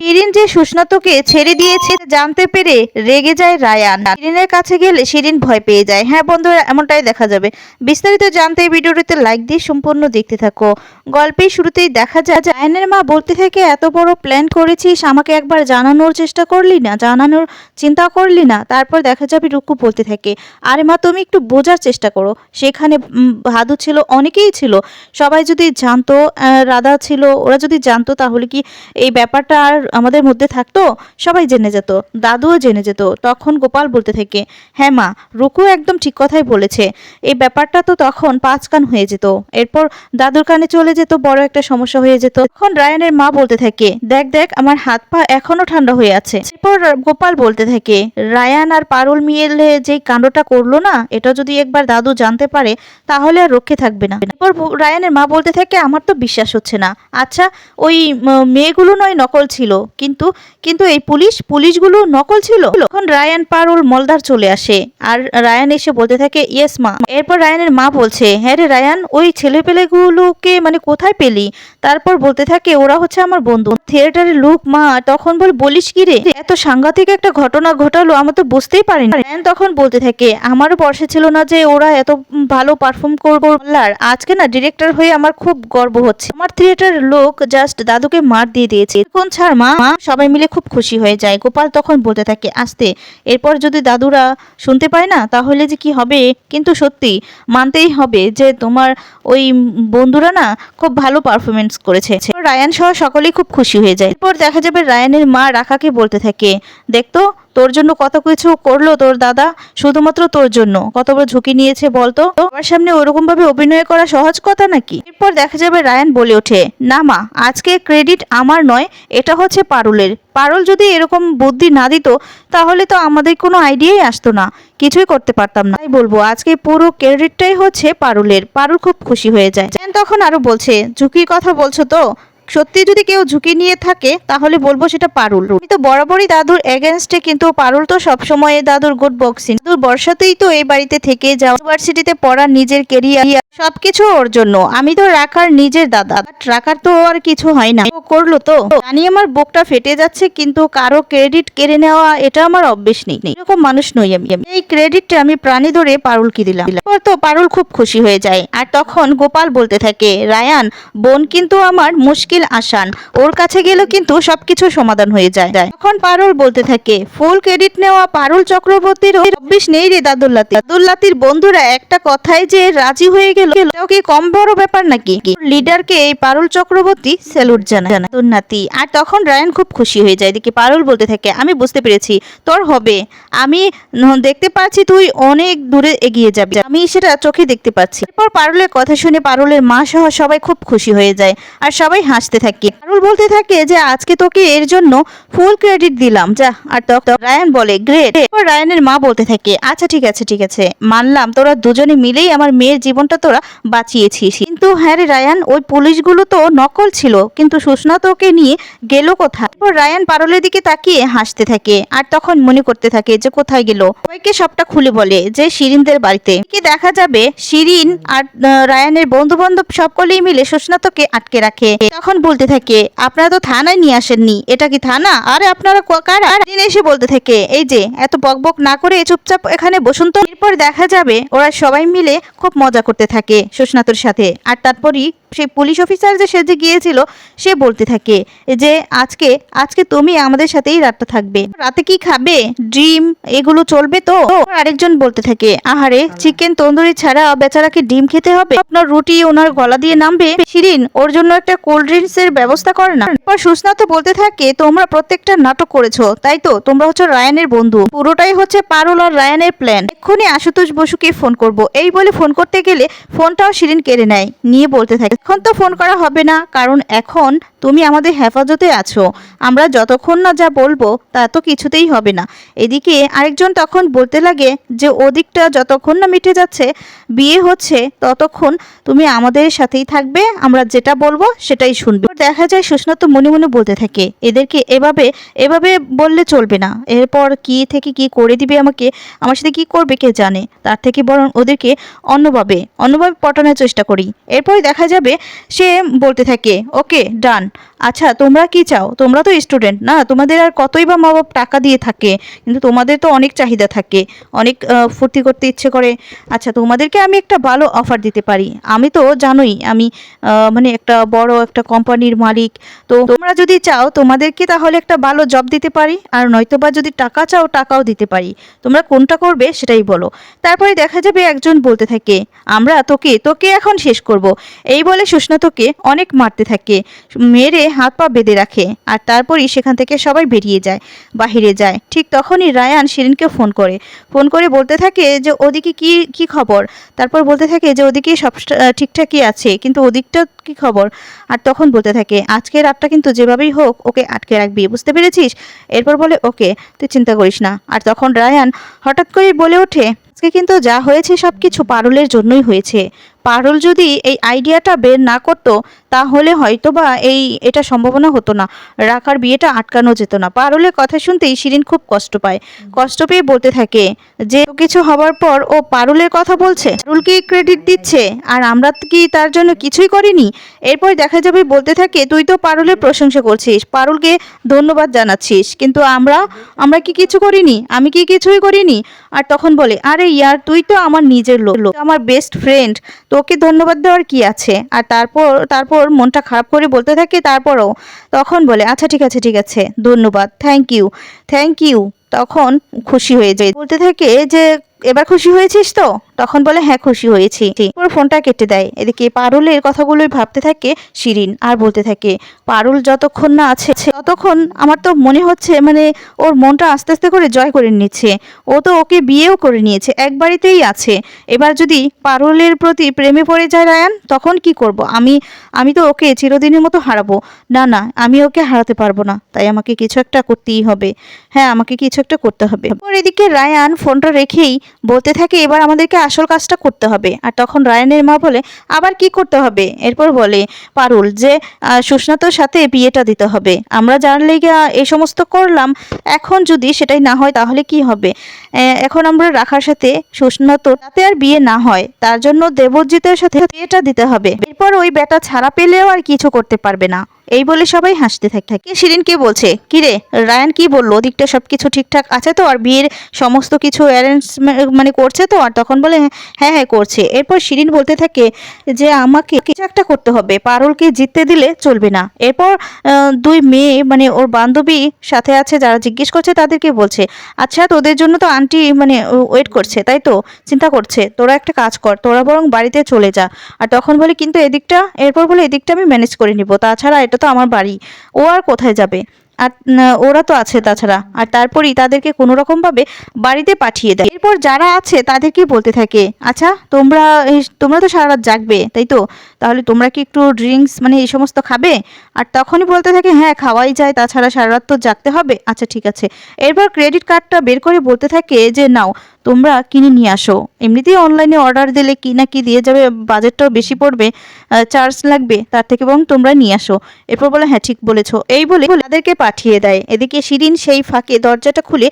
শিরিন যে সুস্নাতকে ছেড়ে দিয়েছে জানতে পেরে রেগে যায় রায়ান। শিরিনের কাছে গেলে শিরিন ভয় পেয়ে যায়। হ্যাঁ বন্ধুরা, এমনটাই দেখা যাবে। বিস্তারিত জানতে ভিডিওটিতে লাইক দিয়ে সম্পূর্ণ দেখতে থাকো। গল্পের শুরুতেই দেখা যায় যে রায়ানের মা বলতে থেকে, এত বড় প্ল্যান করেছিস, আমাকে একবার জানানোর চেষ্টা করলি না, জানানোর চিন্তা করলি না? তারপর দেখা যাবে রুকু বলতে থাকে, আরে মা, তুমি একটু বোঝার চেষ্টা করো। সেখানে ভাদু ছিল, অনেকেই ছিল, সবাই যদি জানতো রাধা ছিল, ওরা যদি জানতো তাহলে কি এই ব্যাপারটা আর আমাদের মধ্যে থাকতো? সবাই জেনে যেত, দাদুও জেনে যেত। তখন গোপাল বলতে থাকে হ্যাঁ মা, রুকু একদম ঠিক কথাই বলেছে, এই ব্যাপারটা তো তখন পাঁচ কান হয়ে যেত। এরপর দাদুর কানে চলে যেত বড় একটা সমস্যা হয়ে যেত। তখন রায়ানের মা বলতে থাকে, দেখ দেখ, আমার হাত পা এখনও ঠান্ডা হয়ে আছে। এরপর গোপাল বলতে থাকে, রায়ান আর পারুল মিলে যে কাণ্ডটা করল না, এটা যদি একবার দাদু জানতে পারে, তাহলে আর রক্ষে থাকবে না। এরপর রায়ানের মা বলতে থাকে, আমার তো বিশ্বাস হচ্ছে না। আচ্ছা ওই মেয়েগুলো নয় নকল ছিল, কিন্তু কিন্তু এই পুলিশ, পুলিশগুলো নকল ছিল? তখন রায়ান, পারুল, মলদার চলে আসে আর রায়ান এসে বলতে থাকে, ইয়েস, মা। এরপর রায়ানের মা বলছে হ্যাঁ রে রায়ান, ওই ছেলে ছেলেপেলেগুলোকে মানে কোথায় পেলি? তারপর বলতে থাকে ওরা হচ্ছে আমার বন্ধু। থিয়েটারের লোক মা তখন বল বলিস কি রে? এত সাংঘাতিক একটা ঘটনা ঘটালো আমি তো বুঝতেই পারিনি। রায়ান তখন বলতে থাকে আমারও বর্ষে ছিল না যে ওরা এত ভালো পারফর্ম করব। আর আজকে না ডিরেক্টর হয়ে আমার খুব গর্ব হচ্ছে। আমার থিয়েটারের লোক জাস্ট দাদুকে মার দিয়ে দিয়েছে। কোন ছাড় মা, সবাই মিলে খুব খুশি হয়ে যায়। গোপাল তখন বলতে থাকে আসতে এরপর যদি দাদুরা শুনতে পায় না তাহলে যে কি হবে? কিন্তু সত্যি মানতেই হবে যে তোমার ওই বন্ধুরা না খুব ভালো পারফরমেন্স করেছে। রায়ান সহ সকলেই খুব খুশি হয়ে যায়। এরপর দেখা যাবে রায়ানের মা রাখাকে বলতে থাকে দেখতো তোর জন্য কত কিছু করল তোর দাদা? শুধুমাত্র তোর জন্য। কত বড় ঝুঁকি নিয়েছে বলতো আমার সামনে ওরকম ভাবে অভিনয় করা সহজ কথা নাকি? এরপর দেখা যাবে রায়ান বলে ওঠে, না মা, আজকে ক্রেডিট আমার নয়, এটা হচ্ছে পারুলের। পারুল যদি এরকম বুদ্ধি না দিত, তাহলে তো আমাদের কোনো আইডিয়াই আসতো না। কিছুই করতে পারতাম না। তাই বলব, আজকে পুরো ক্রেডিটটাই হচ্ছে পারুলের। পারুল খুব খুশি হয়ে যায়। তখন আরও বলছে, ঝুঁকির কথা বলছো তো? সত্যি যদি কেউ ঝুঁকি নিয়ে থাকে, তাহলে বলব সেটা পারুল। আমি তো বরাবরই দাদুর এগেনস্টে কিন্তু পারুল তো সবসময় দাদুর গুড বক্সিং দাদুর বর্ষাতেই তো এই বাড়িতে থেকে যাওয়া ইউনিভার্সিটিতে পড়া নিজের কেরিয়ার সবকিছু ওর জন্য। আমি তো রাখার নিজের দাদা রাখার তো আর কিছু হয় না। ও করল তো। জানি আমার বুকটা ফেটে যাচ্ছে, কিন্তু কারও ক্রেডিট কেড়ে নেওয়া এটা আমার অভ্যেস নেই। এরকম মানুষ নই আমি। এই ক্রেডিটটা আমি প্রাণী ধরে পারুলকে দিলাম। এরপর তো পারুল খুব খুশি হয়ে যায়। আর তখন গোপাল বলতে থাকে, রায়ান, বোন কিন্তু আমার মুশকিল আসান। ওর কাছে গেলে কিন্তু সবকিছু সমাধান হয়ে যায়। তখন পারুল বলতে থাকে, ফুল ক্রেডিট নেওয়া পারুল চক্রবর্তীর অভ্যেস নেই রে দাদুল্লাতি দাদুল্লাতির বন্ধুরা একটা কথায় যে রাজি হয়ে গেল কি কম বড় ব্যাপার নাকি? লিডারকে এই পারুল চক্রবর্তী স্যালুট জানায়। দাদুল্লাতি আর তখন রায়ান খুব খুশি হয়ে যায়। এদিকে পারুল বলতে থাকে, আমি বুঝতে পেরেছি, তোর হবে। আমি দেখতে পাচ্ছি তুই অনেক দূরে এগিয়ে যাবি। আমি সেটা চোখে দেখতে পাচ্ছি। এরপর পারুলের কথা শুনে পারুলের মা সহ সবাই খুব খুশি হয়ে যায় আর সবাই হাসতে থাকে। পারুল বলতে থাকে যে, আজকে তোকে এর জন্য ফুল ক্রেডিট দিলাম। যা। আর তখন রায়ান বলে গ্রেট এরপর রায়ানের মা বলতে থাকে আচ্ছা ঠিক আছে ঠিক আছে। মানলাম, তোরা দুজনে মিলেই আমার মেয়ের জীবনটা তোরা বাঁচিয়েছিস। কিন্তু হ্যাঁ রে রায়ান, ওই পুলিশগুলো তো নকল ছিল, কিন্তু সুস্না তোকে নিয়ে গেল কোথায়? এরপর রায়ান পারুলের দিকে তাকিয়ে হাসতে থাকে আর তখন মনে করতে থাকে যে কোথায় গেল। সবাইকে সবটা খুলে বলে যে শিরিনদের বাড়িতে। কি দেখা যাবে শিরিন আর রায়ানের বন্ধু বান্ধব সকলেই মিলে সুস্নাতকে আটকে রাখে। তখন বলতে থাকে, আপনারা তো থানায় নিয়ে আসেননি। এটা কি থানা? আরে আপনারা কারা? আর শিরিন এসে বলতে থাকে, এই যে, এত বকবক না করে চুপচাপ এখানে বসুন তো। এরপর দেখা যাবে ওরা সবাই মিলে খুব মজা করতে থাকে। সুস্নাতর সাথে। আর তারপরই সেই পুলিশ অফিসার যে সেজে গিয়েছিল, সে বলতে থাকে যে, আজকে আজকে তুমি আমাদের সাথেই রাতটা থাকবে। রাতে কি খাবে? ডিম? এগুলো চলবে তো? আরেকজন বলতে থাকে, আহারে চিকেন তন্দুরি ছাড়া বেচারাকে ডিম খেতে হবে? আপনার রুটি ওনার গলা দিয়ে নামবে? শিরিন, ওর জন্য একটা কোল্ড ড্রিঙ্কস এর ব্যবস্থা করে না। এরপর সুস্না তো বলতে থাকে, তোমরা প্রত্যেকটা নাটক করেছ, তাই তো? তোমরা হচ্ছে রায়ানের বন্ধু। পুরোটাই হচ্ছে পারুল আর রায়ানের প্ল্যান এক্ষুনি আশুতোষ বসুকে ফোন করব। এই বলে ফোন করতে গেলে ফোনটাও শিরিন কেড়ে নেয়। নিয়ে বলতে থাকে এখন তো ফোন করা হবে না, কারণ এখন তুমি আমাদের হেফাজতে আছো। আমরা যতক্ষণ না যা বলব, তা তো কিছুতেই হবে না। এদিকে আরেকজন তখন বলতে লাগে যে, ওদিকটা যতক্ষণ না মিটে যাচ্ছে, বিয়ে হচ্ছে, ততক্ষণ তুমি আমাদের সাথেই থাকবে, আমরা যেটা বলব সেটাই শুনবে। দেখা যায় সুস্না তো মনে মনে বলতে থাকে, এদেরকে এভাবে এভাবে বললে চলবে না। এরপর কি থেকে কি করে দিবে আমাকে? আমার সাথে কি করবে কে জানে? তার থেকে বরং ওদেরকে অন্যভাবে অন্যভাবে পটানোর চেষ্টা করি। এরপর দেখা যাবে যাবে সে বলতে থাকে, ওকে, ডান। আচ্ছা তোমরা কি চাও? তোমরা তো স্টুডেন্ট, না? তোমাদের আর কতই বা মা বাপ টাকা দিয়ে থাকে? কিন্তু তোমাদের তো অনেক চাহিদা থাকে, অনেক ফুর্তি করতে ইচ্ছে করে। আচ্ছা তোমাদেরকে আমি একটা ভালো অফার দিতে পারি। আমি তো জানোই, আমি মানে একটা বড় একটা কোম্পানির মালিক। তো তোমরা যদি চাও, তোমাদেরকে তাহলে একটা ভালো জব দিতে পারি, আর নয়তোবা যদি টাকা চাও, টাকাও দিতে পারি। তোমরা কোনটা করবে, সেটাই বলো। তারপরে দেখা যাবে একজন বলতে থাকে, আমরা তোকে তোকে এখন শেষ করব। এই বলে সুষ্ণা তোকে অনেক মারতে থাকে, মেরে হাত পা বেঁধে রাখে আর তারপরই সেখান থেকে সবাই বেরিয়ে যায়, বাহিরে যায়। ঠিক তখনই রায়ান শিরিনকে ফোন করে। ফোন করে বলতে থাকে যে, ওদিকে কি কি খবর? তারপর বলতে থাকে যে, ওদিকে সব ঠিকঠাকই আছে, কিন্তু ওদিকটা কি খবর? আর তখন বলতে থাকে, আজকে রাতটা কিন্তু যেভাবেই হোক, ওকে আটকে রাখবি, বুঝতে পেরেছিস? এরপর বলে, ওকে, তুই চিন্তা করিস না। আর তখন রায়ান হঠাৎ করে বলে ওঠে আজকে কিন্তু যা হয়েছে সব কিছু পারুলের জন্যই হয়েছে। পারুল যদি এই আইডিয়াটা বের না করতো, তাহলে হয়তোবা এই, এটা সম্ভাবনা হতো না। রাখার বিয়েটা আটকানো যেত না। পারুলের কথা শুনতেই শিরিন খুব কষ্ট পায়। কষ্ট পেয়ে বলতে থাকে যে কিছু হবার পর ও পারুলের কথা বলছে? পারুলকে ক্রেডিট দিচ্ছে? আর আমরা কি তার জন্য কিছুই করিনি? এরপর দেখা যাবে বলতে থাকে, তুই তো পারুলের প্রশংসা করছিস। পারুলকে ধন্যবাদ জানাচ্ছিস। কিন্তু আমরা আমরা কি কিছু করিনি? আমি কি কিছুই করিনি? আর তখন বলে, আরে ইয়ার, তুই তো আমার নিজের লোক আমার বেস্ট ফ্রেন্ড তোকে ধন্যবাদ দেওয়ার কি আছে? আর তারপর তারপর মনটা খারাপ করে বলতে থাকে, তারপরও? তখন বলে আচ্ছা ঠিক আছে ঠিক আছে, ধন্যবাদ থ্যাংক ইউ থ্যাংক ইউ তখন খুশি হয়ে যায়। বলতে থাকে যে এবার খুশি হয়েছিস তো? তখন বলে হ্যাঁ খুশি হয়েছি। ওর ফোনটা কেটে দেয়। এদিকে পারুলের কথাগুলোই ভাবতে থাকে শিরিন, আর বলতে থাকে, পারুল যতক্ষণ না আছে, ততক্ষণ আমার তো মনে হচ্ছে মানে ওর মনটা আস্তে আস্তে করে জয় করে নিচ্ছে। ও তো ওকে বিয়েও করে নিয়েছে, এক বাড়িতেই আছে। এবার যদি পারুলের প্রতি প্রেমে পড়ে যায় রায়ান, তখন কি করব? আমি আমি তো ওকে চিরদিনের মতো হারাবো। না না, আমি ওকে হারাতে পারব না। তাই আমাকে কিছু একটা করতেই হবে। হ্যাঁ আমাকে কিছু একটা করতে হবে। ওর এদিকে রায়ান ফোনটা রেখেই বলতে থাকে, এবার আমাদেরকে আসল কাজটা করতে হবে। আর তখন রায়ানের মা বলে, আবার কি করতে হবে? এরপর বলে, পারুল, যে সুস্নাতর সাথে বিয়েটা দিতে হবে। আমরা যার লেগে এই সমস্ত করলাম, এখন যদি সেটাই না হয় তাহলে কি হবে? এখন আমরা রাখার সাথে সুস্নাতর তাতে আর বিয়ে না হয়, তার জন্য দেবজিতের সাথে বিয়েটা দিতে হবে। এরপর ওই বেটা ছাড়া পেলেও আর কিছু করতে পারবে না। এই বলে সবাই হাসতে থাকে কে শিরিন কে বলছে কি রে রায়ান কি বলল? ওদিকটা সব কিছু ঠিকঠাক আছে তো? আর বিয়ের সমস্ত কিছু অ্যারেঞ্জ মানে করছে তো? আর তখন বলে হ্যাঁ হ্যাঁ করছে। এরপর শিরিন বলতে থাকে যে, আমাকে কিছু একটা করতে হবে? পারুলকে জিততে দিলে চলবে না। এরপর দুই মেয়ে মানে ওর বান্ধবী সাথে আছে, যারা জিজ্ঞেস করছে তাদেরকে বলছে আচ্ছা তোদের জন্য তো আন্টি মানে ওয়েট করছে, তাই তো? চিন্তা করছে, তোরা একটা কাজ কর, তোরা বরং বাড়িতে চলে যা। আর তখন বলে, কিন্তু এদিকটা? এরপর বলে, এদিকটা আমি ম্যানেজ করে নিব। তাছাড়া এটা তো আমার বাড়ি। ও আর কোথায় যাবে? আর ওরা তো আছে তাছাড়া। আর তারপরই তাদেরকে কোনো রকমভাবে বাড়িতে পাঠিয়ে দেয়। এরপর যারা আছে তাদেরকে বলতে থাকে আচ্ছা তোমরা তোমরা তো সারা রাত জাগবে, তাই তো? তাহলে তোমরা কি একটু ড্রিঙ্কস মানে এই সমস্ত খাবে? আর তখনই বলতে থাকে হ্যাঁ খাওয়াই যায়, তাছাড়া সারা রাত তো জাগতে হবে। আচ্ছা ঠিক আছে। এরপর ক্রেডিট কার্ডটা বের করে বলতে থাকে যে, নাও, তোমরা কিনে নিয়ে আসো। এমনিতেই অনলাইনে অর্ডার দিলে কি না কি দিয়ে যাবে বাজেটটাও বেশি পড়বে। চার্জ লাগবে, তার থেকে বরং তোমরা নিয়ে আসো। এরপর বলে হ্যাঁ ঠিক বলেছ। এই বলে তাদেরকে পাঠিয়ে দেয়। এদিকে শিরিন সেই ফাঁকে দরজাটা খুলে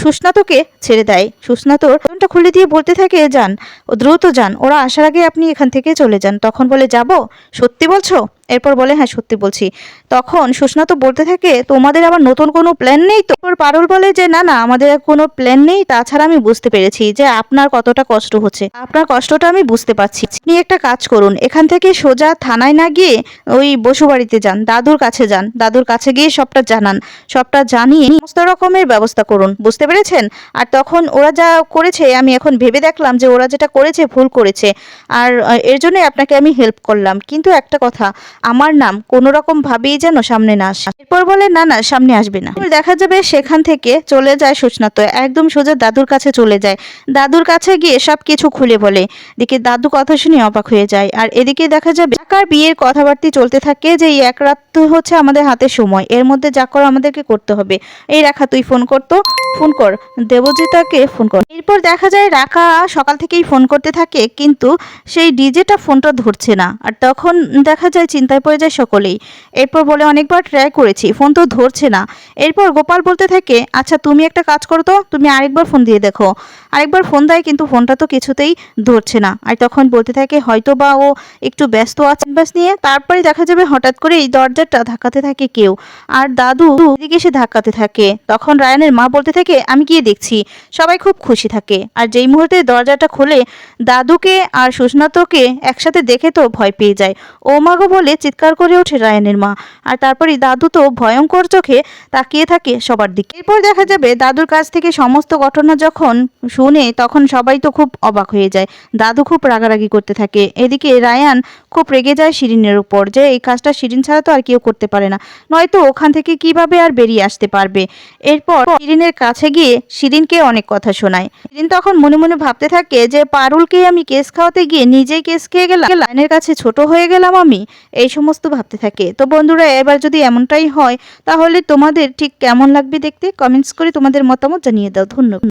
সুস্নাতকে ছেড়ে দেয়। সুস্নাতর ফোনটা খুলে দিয়ে বলতে থাকে, যান, ও দ্রুত যান। ওরা আসার আগে আপনি এখান থেকে চলে যান। তখন বলে, যাব? সত্যি বলছো? এরপর বলে হ্যাঁ সত্যি বলছি। তখন সুস্নাত বলতে থাকে, তোমাদের আবার নতুন কোনো প্ল্যান নেই তো? পারুল বলে যে, না না, আমাদের কোনো প্ল্যান নেই। তাছাড়া আমি বুঝতে পেরেছি যে আপনার কতটা কষ্ট হচ্ছে। আপনার কষ্টটা আমি বুঝতে পারছি। আপনি একটা কাজ করুন। এখান থেকে সোজা থানায় না গিয়ে ওই বসুবাড়িতে যান, দাদুর কাছে যান। দাদুর কাছে গিয়ে সবটা জানান। সবটা জানিয়ে সমস্ত রকমের ব্যবস্থা করুন। বুঝতে পেরেছেন? আর তখন ওরা যা করেছে, আমি এখন ভেবে দেখলাম যে ওরা যেটা করেছে, ভুল করেছে। আর এর জন্যই আপনাকে আমি হেল্প করলাম। কিন্তু একটা কথা, আমার নাম কোনো রকম ভাবেই যেন সামনে না আসে। এরপর বলে, না না, সামনে আসবে না। দেখা যাবে সেখান থেকে চলে যায় সুস্নাত একদম সোজা দাদুর কাছে চলে যায়। দাদুর কাছে গিয়ে সব কিছু খুলে বলে। দিকে দাদু কথা শুনে অবাক হয়ে যায়। আর এদিকে দেখা যাবে টাকার বিয়ের কথাবার্তি চলতে থাকে যে এই এক রাত হচ্ছে আমাদের হাতে সময়। এর মধ্যে যা করো আমাদেরকে করতে হবে। এই রাখা, তুই ফোন করতো ফোন কর। দেবজিতাকে ফোন কর। এরপর দেখা যায় রাখা সকাল থেকেই ফোন করতে থাকে, কিন্তু সেই ডিজেটা ফোনটা ধরছে না। আর তখন দেখা যায় চিন্তায় পড়ে যায় সকলেই। এরপর বলে, অনেকবার ট্রাই করেছি, ফোন তো ধরছে না। এরপর গোপাল বলতে থাকে আচ্ছা তুমি একটা কাজ করো তো, তুমি আরেকবার ফোন দিয়ে দেখো। আরেকবার ফোন দেয়, কিন্তু ফোনটা তো কিছুতেই ধরছে না। আর তখন বলতে থাকে হয়তো বা ও একটু ব্যস্ত আছে নিয়ে, তারপরে দেখা যাবে হঠাৎ করে এই দরজাটা ধাক্কাতে থাকে কেউ। আর দাদু এদিকে এসে ধাক্কাতে থাকে। তখন রায়ানের মা বলতে থাকে, আমি গিয়ে দেখছি। সবাই খুব খুশি থাকে। আর যেই মুহূর্তে দরজাটা খোলে, দাদুকে আর সুস্নাতকে একসাথে দেখে তো ভয় পেয়ে যায়। ও মাগো বলে চিৎকার করে ওঠে রায়ানের মা। আর তারপরে দাদু তো ভয়ঙ্কর চোখে তাকিয়ে থাকে সবার দিকে। এরপর দেখা যাবে দাদুর কাছ থেকে সমস্ত ঘটনা যখন শুনে, তখন সবাই তো খুব অবাক হয়ে যায়। দাদু খুব রাগারাগি করতে থাকে। এদিকে রায়ান খুব রেগে যায় শিরিনের উপর যে এই কাজটা শিরিন ছাড়া তো আর কেউ করতে পারে না। নয়তো ওখান থেকে কীভাবে আর বেরিয়ে আসতে পারবে? এরপর শিরিনের কাছে গিয়ে শিরিনকে অনেক কথা শোনায়। শিরিন তখন মনে মনে ভাবতে থাকে যে, পারুলকে আমি কেস খাওয়াতে গিয়ে নিজেই কেস খেয়ে গেলাম। লাইনের কাছে ছোট হয়ে গেলাম আমি। এই সমস্ত ভাবতে থাকে। তো বন্ধুরা, এবার যদি এমনটাই হয়, তাহলে তোমাদের ঠিক কেমন লাগবে দেখতে? কমেন্টস করে তোমাদের মতামত জানিয়ে দাও। ধন্যবাদ।